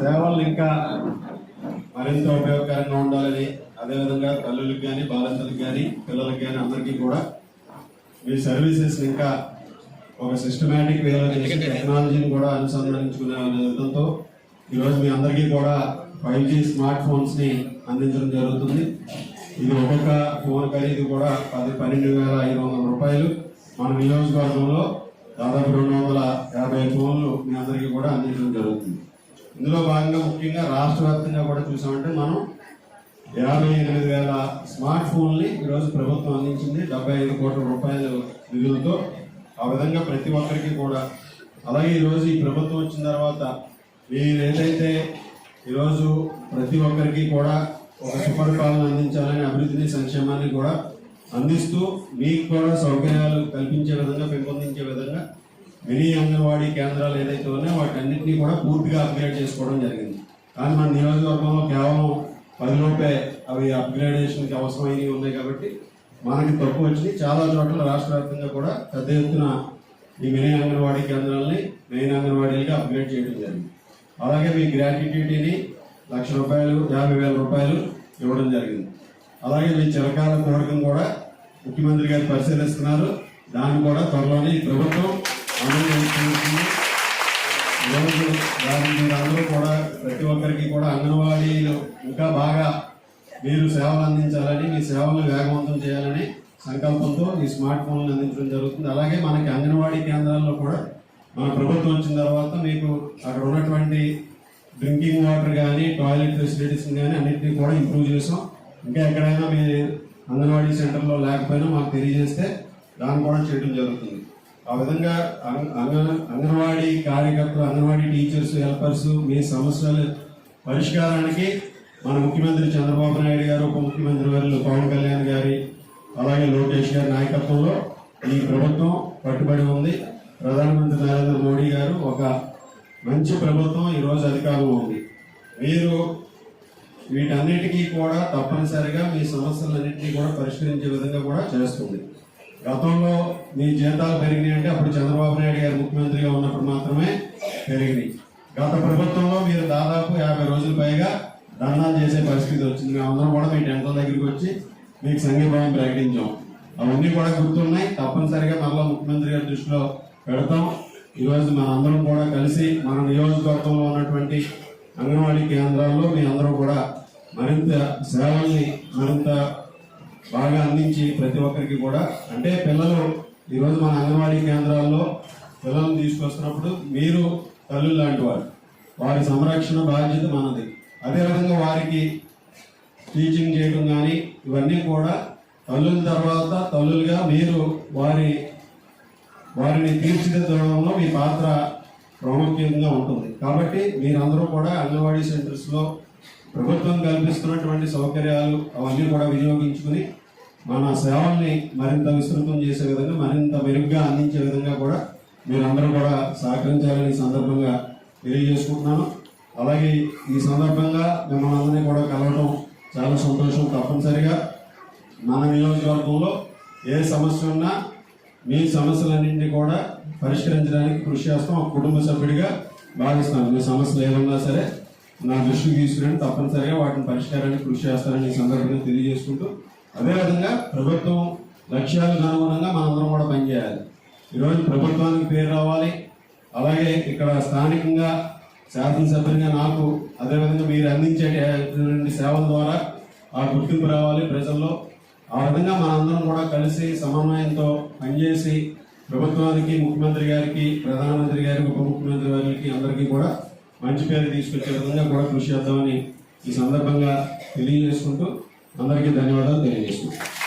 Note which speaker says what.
Speaker 1: సేవలు ఇంకా మరింత ఉపయోగకరంగా ఉండాలని అదేవిధంగా తల్లులకు కానీ బాలింతలకు కానీ పిల్లలకు కానీ అందరికీ కూడా మీ సర్వీసెస్ ఇంకా ఒక సిస్టమేటిక్ వేలో టెక్నాలజీని కూడా అనుసంధానించుకునే విధంతో ఈరోజు మీ అందరికీ కూడా ఫైవ్ జీ స్మార్ట్ ఫోన్స్ని అందించడం జరుగుతుంది. ఇది ఒక్కొక్క ఫోన్ ఖరీదు కూడా పది పన్నెండు వేల ఐదు వందల రూపాయలు. మన నియోజకవర్గంలో దాదాపు రెండు వందల యాభై ఫోన్లు మీ అందరికీ కూడా అందించడం జరుగుతుంది. ఇందులో భాగంగా ముఖ్యంగా రాష్ట్ర వ్యాప్తంగా కూడా చూసామంటే మనం యాభై ఎనిమిది వేల స్మార్ట్ ఫోన్ని ఈరోజు ప్రభుత్వం అందించింది. డెబ్బై ఐదు కోట్ల రూపాయల నిధులతో ఆ విధంగా ప్రతి ఒక్కరికి కూడా. అలాగే ఈరోజు ఈ ప్రభుత్వం వచ్చిన తర్వాత మీరు ఏదైతే ఈరోజు ప్రతి ఒక్కరికి కూడా ఒక సుపరిపాలన అందించాలని అభివృద్ధిని సంక్షేమాన్ని కూడా అందిస్తూ మీకు కూడా సౌకర్యాలు కల్పించే విధంగా పెంపొందించే విధంగా మినీ అంగన్వాడీ కేంద్రాలు ఏదైతే ఉన్నాయో వాటన్నిటిని కూడా పూర్తిగా అప్గ్రేడ్ చేసుకోవడం జరిగింది. కానీ మన నియోజకవర్గంలో కేవలం పదిలోపే అవి అప్గ్రేడేషన్కి అవసరమైనవి ఉన్నాయి కాబట్టి మనకి తక్కువ వచ్చింది చాలా చోట్ల రాష్ట్ర వ్యాప్తంగా కూడా పెద్ద ఎత్తున ఈ మినీ అంగన్వాడీ కేంద్రాలని మెయిన్ అంగన్వాడీలుగా అప్గ్రేడ్ చేయడం జరిగింది. అలాగే మీ గ్రాట్యుటీని లక్ష రూపాయలు యాభై వేల రూపాయలు ఇవ్వడం జరిగింది. అలాగే మీ చిరకాల కోరికను కూడా ముఖ్యమంత్రి గారు పరిశీలిస్తున్నారు. దాన్ని కూడా త్వరలోనే ఈ ప్రభుత్వం అమలు ఈరోజు దాన్ని మీరు అందరూ కూడా ప్రతి ఒక్కరికి కూడా అంగన్వాడీలు ఇంకా బాగా మీరు సేవలు అందించాలని మీ సేవలను వేగవంతం చేయాలని సంకల్పంతో ఈ స్మార్ట్ ఫోన్లు అందించడం జరుగుతుంది. అలాగే మనకి అంగన్వాడీ కేంద్రాల్లో కూడా మన ప్రభుత్వం వచ్చిన తర్వాత మీకు అక్కడ ఉన్నటువంటి డ్రింకింగ్ వాటర్ కానీ టాయిలెట్ ఫెసిలిటీస్ కానీ అన్నింటినీ కూడా ఇంప్రూవ్ చేసాం. ఇంకా ఎక్కడైనా మీ అంగన్వాడీ సెంటర్లో లేకపోయినా మాకు తెలియజేస్తే దాన్ని కూడా చేయడం జరుగుతుంది. ఆ విధంగా అంగ- అంగ- అంగన్వాడీ కార్యకర్తలు అంగన్వాడీ టీచర్స్ హెల్పర్స్ మీ సమస్యల పరిష్కారానికి మన ముఖ్యమంత్రి చంద్రబాబు నాయుడు గారు ఉప ముఖ్యమంత్రి వర్యులు పవన్ కళ్యాణ్ గారి అలాగే లోకేష్ గారి నాయకత్వంలో ఈ ప్రభుత్వం కట్టుబడి ఉంది. ప్రధానమంత్రి నరేంద్ర మోడీ గారు ఒక మంచి ప్రభుత్వం ఈరోజు అధికారంలో ఉంది. మీరు వీటన్నిటికీ కూడా తప్పనిసరిగా మీ సమస్యలన్నింటినీ కూడా పరిష్కరించే విధంగా కూడా చేస్తుంది. గతంలో మీ జీతాలు పెరిగినాయి అంటే అప్పుడు చంద్రబాబు నాయుడు గారు ముఖ్యమంత్రిగా ఉన్నప్పుడు మాత్రమే పెరిగినాయి. గత ప్రభుత్వంలో మీరు దాదాపు యాభై రోజుల పైగా ధర్నాలు చేసే పరిస్థితి వచ్చింది. మేమందరం కూడా మీ టెంట్ల దగ్గరికి వచ్చి మీకు సంఘీభావం ప్రకటించాం. అవన్నీ కూడా గుర్తున్నాయి. తప్పనిసరిగా మళ్ళీ ముఖ్యమంత్రి గారి దృష్టిలో పెడతాం. ఈరోజు మన అందరం కూడా కలిసి మన నియోజకవర్గంలో ఉన్నటువంటి అంగన్వాడీ కేంద్రాల్లో మీ అందరూ కూడా మరింత సేవల్ని మరింత బాగా అందించి ప్రతి ఒక్కరికి కూడా అంటే పిల్లలు ఈరోజు మన అంగన్వాడీ కేంద్రాల్లో పిల్లలను తీసుకొస్తున్నప్పుడు మీరు తల్లు లాంటి వారు వారి సంరక్షణ బాధ్యత మనది. అదేవిధంగా వారికి టీచింగ్ చేయడం కానీ ఇవన్నీ కూడా తల్లుల తర్వాత తల్లులుగా మీరు వారి వారిని తీర్చిదిద్దడంలో మీ పాత్ర ప్రాముఖ్యంగా ఉంటుంది. కాబట్టి మీరందరూ కూడా అంగన్వాడీ సెంటర్స్లో ప్రభుత్వం కల్పిస్తున్నటువంటి సౌకర్యాలు అవన్నీ కూడా వినియోగించుకుని మన సేవల్ని మరింత విస్తృతం చేసే విధంగా మరింత మెరుగ్గా అందించే విధంగా కూడా మీరందరూ కూడా సహకరించాలని సందర్భంగా తెలియజేసుకుంటున్నాను. అలాగే ఈ సందర్భంగా మిమ్మల్ని అందరినీ కూడా కలవడం చాలా సంతోషం తప్పనిసరిగా. మన నియోజకవర్గంలో ఏ సమస్య ఉన్నా మీ సమస్యలన్నింటినీ కూడా పరిష్కరించడానికి కృషి చేస్తాం. ఒక కుటుంబ సభ్యుడిగా భావిస్తాను మీ సమస్యలు ఏమన్నా సరే నా దృష్టికి తీసుకురండి. తప్పనిసరిగా వాటిని పరిష్కారానికి కృషి చేస్తారని ఈ సందర్భంగా తెలియజేసుకుంటూ అదేవిధంగా ప్రభుత్వం లక్ష్యాలకు అనుగుణంగా మనందరం కూడా పనిచేయాలి. ఈరోజు ప్రభుత్వానికి పేరు రావాలి. అలాగే ఇక్కడ స్థానికంగా శాసనసభ్యునిగా నాకు అదేవిధంగా మీరు అందించే సేవల ద్వారా ఆ గుర్తింపు రావాలి ప్రజల్లో. ఆ విధంగా మనందరం కూడా కలిసి సమన్వయంతో పనిచేసి ప్రభుత్వానికి ముఖ్యమంత్రి గారికి ప్రధానమంత్రి గారికి ఉప ముఖ్యమంత్రి గారికి అందరికీ కూడా మంచి పేరు తీసుకొచ్చే విధంగా కూడా కృషి చేద్దామని ఈ సందర్భంగా తెలియజేసుకుంటూ అందరికీ ధన్యవాదాలు తెలియజేసుకుంటాం